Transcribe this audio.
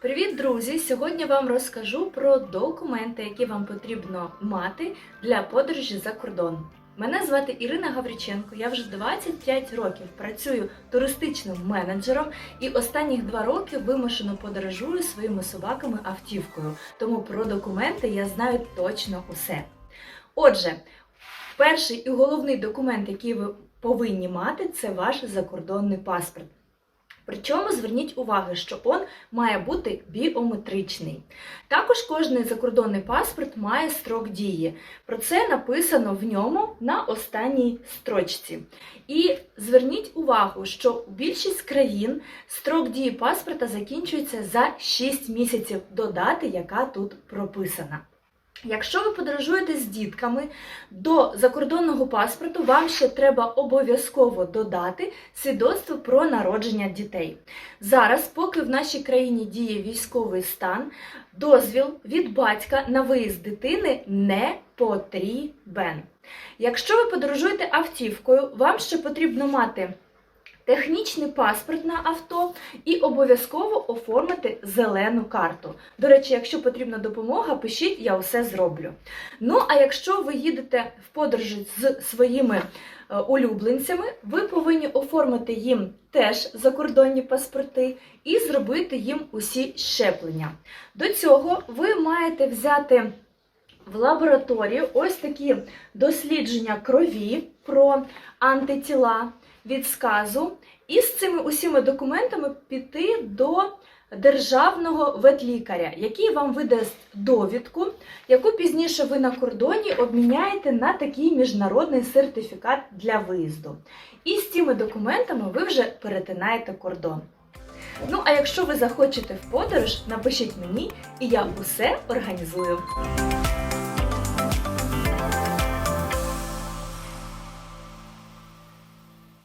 Привіт, друзі! Сьогодні вам розкажу про документи, які вам потрібно мати для подорожі за кордон. Мене звати Ірина Гавриченко. Я вже 25 років працюю туристичним менеджером і останніх два роки вимушено подорожую своїми собаками автівкою. Тому про документи я знаю точно усе. Отже, перший і головний документ, який ви повинні мати, це ваш закордонний паспорт. Причому зверніть увагу, що він має бути біометричний. Також кожний закордонний паспорт має строк дії. Про це написано в ньому на останній строчці. І зверніть увагу, що більшість країн строк дії паспорта закінчується за 6 місяців до дати, яка тут прописана. Якщо ви подорожуєте з дітками до закордонного паспорту, вам ще треба обов'язково додати свідоцтво про народження дітей. Зараз, поки в нашій країні діє військовий стан, дозвіл від батька на виїзд дитини не потрібен. Якщо ви подорожуєте автівкою, вам ще потрібно мати технічний паспорт на авто і обов'язково оформити зелену карту. До речі, якщо потрібна допомога, пишіть, я усе зроблю. Ну, а якщо ви їдете в подорожі з своїми е, улюбленцями, ви повинні оформити їм теж закордонні паспорти і зробити їм усі щеплення. До цього ви маєте взяти в лабораторію ось такі дослідження крові про антитіла від сказу, і з цими усіма документами піти до державного ветлікаря, який вам видасть довідку, яку пізніше ви на кордоні обміняєте на такий міжнародний сертифікат для виїзду. І з цими документами ви вже перетинаєте кордон. Ну, а якщо ви захочете в подорож, напишіть мені, і я усе організую.